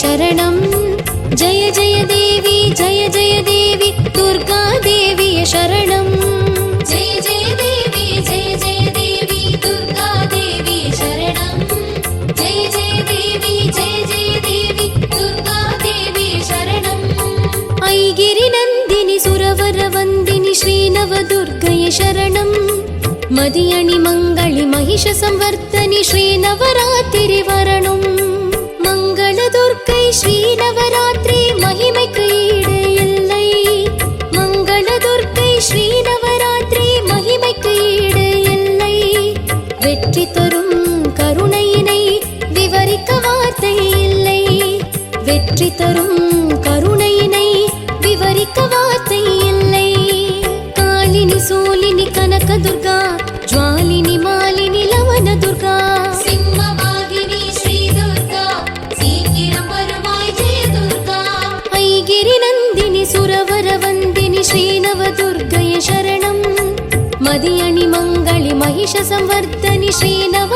शरणं जय जय देवी जय जय देवी दुर्गा देवीय शरणं जय जय देवी जय जय देवी दुर्गा देवी शरणं जय जय देवी जय जय देवी दुर्गा देवी शरणम् ऐगिरिनन्दिनि सुरवरवन्दिनि श्रीनवदुर्गय शरणम् मदियणि मङ्गलि महिषसंवर्तनि श्रीनवरातिरिवरणम् ஸ்ரீநவராத்திரி வரணும் மங்கள ஸ்ரீநவராத்திரி மகிமைக்கு ஈடு இல்லை. மங்கள துர்க்கை ஸ்ரீநவராத்திரி மகிமைக்கு ஈடு இல்லை. வெற்றி தரும் கருணையினை விவரிக்க வார்த்தை இல்லை. வெற்றி தரும் கருணையினை விவரிக்க வார்த்தை இல்லை. காலினி சூலினி கனக துர்கா ஜுவாலினி மாலினி மதியணி மங்களி மகிஷ சம்வர்த்தனி ஸ்ரீநவராத்திரி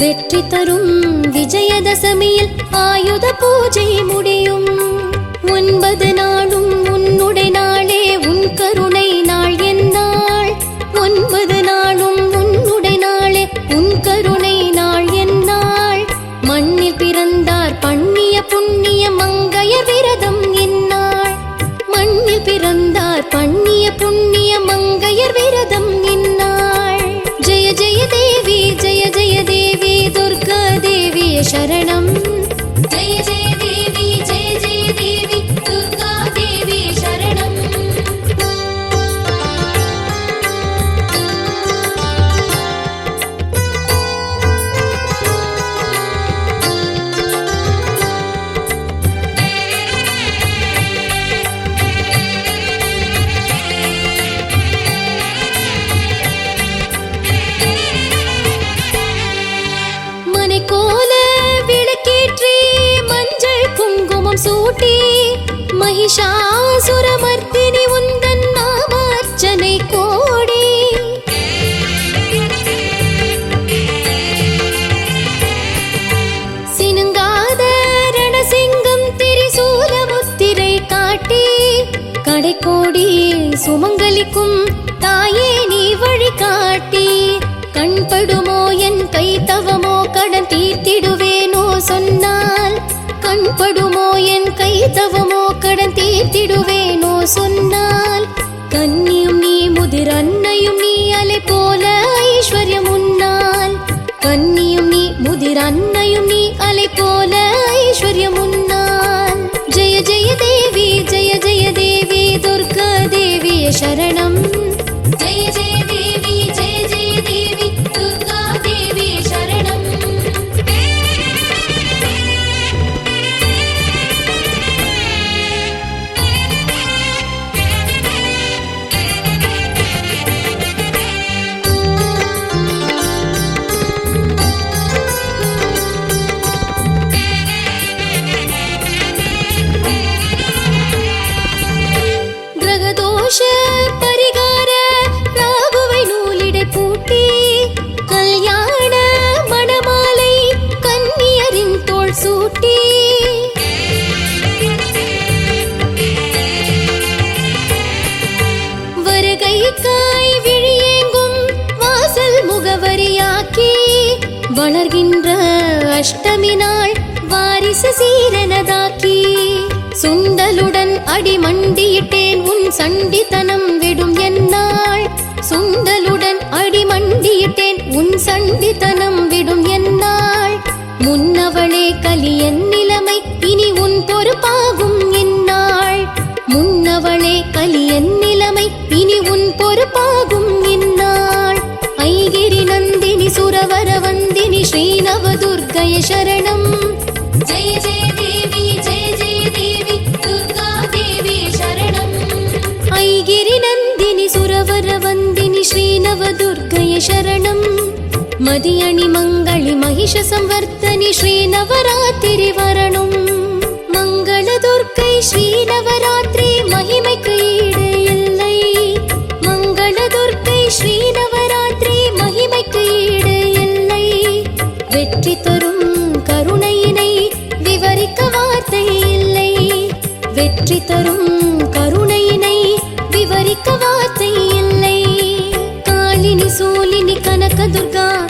வெற்றி தரும் விஜயதசமியில் ஆயுத பூஜை முடியும். ஒன்பது நாளும் உன்னுடைய நாளே உன் கருணை நாள் என்னாள் ஒன்பது நாளும் உன்னுடைய நாளே உன் கருணை நாள் என்னாள் மண்ணில் பிறந்தார் பண்ணிய புண்ணிய மங்கைய விரதம் என்னாள் மண்ணில் பிறந்தார் பண்ணிய புண்ணிய மங்கையர் சரண குங்குமம் மகிஷாசுரமர்த்தினி உந்தன் நாமார்ச்சனை கோடி. சினுங்காத ரணசிங்கம் திரிசூல முத்திரை காட்டி கடைக்கோடி சுமங்கலிக்கும் தாயே நீ வழி காட்டி கண்படுமோ என் கை தவமோ கடன் தீர்த்திடுவேனோ சொன்னார் கண்படுமோ என் கை தவமோ கடன் தீர்த்திடுவேனோ சொன்னால் கன்னியும் அஷ்டமி நாள் வாரிசு சீரனதாக்கி சுண்டலுடன் அடிமண்டியிட்டேன் உன் சண்டித்தனம் விடும் என்னாள் சுண்டலுடன் அடிமண்டியிட்டேன் உன் சண்டித்தனம் விடும் என்னாள் முன்னவளே கலியன் நிலைமை இனி உன் பொறுப்பாகும் என்னாள் முன்னவளே கலியன் நிலைமை இனி உன் பொறுப்பாகும் என்னாள் ஐகிரி நந்தினி சுரவர வந்தினி ஸ்ரீநவ துர்கய சரணம். ஜெய ஜெய தேவி ஜெய ஜெய தேவி துர்கா தேவி சரணம். ஐகிரி நந்தினி சுரவர வந்தினி ஸ்ரீநவ துர்கய சரணம். மதியணி மங்களி மகிஷ சம்வர்த்தனி ஸ்ரீநவராத்திரி வரணும். மங்கள துர்க்கை ஸ்ரீநவராத்திரி மகிமைக்கு ஈடு விவரிக்க வார்த்தை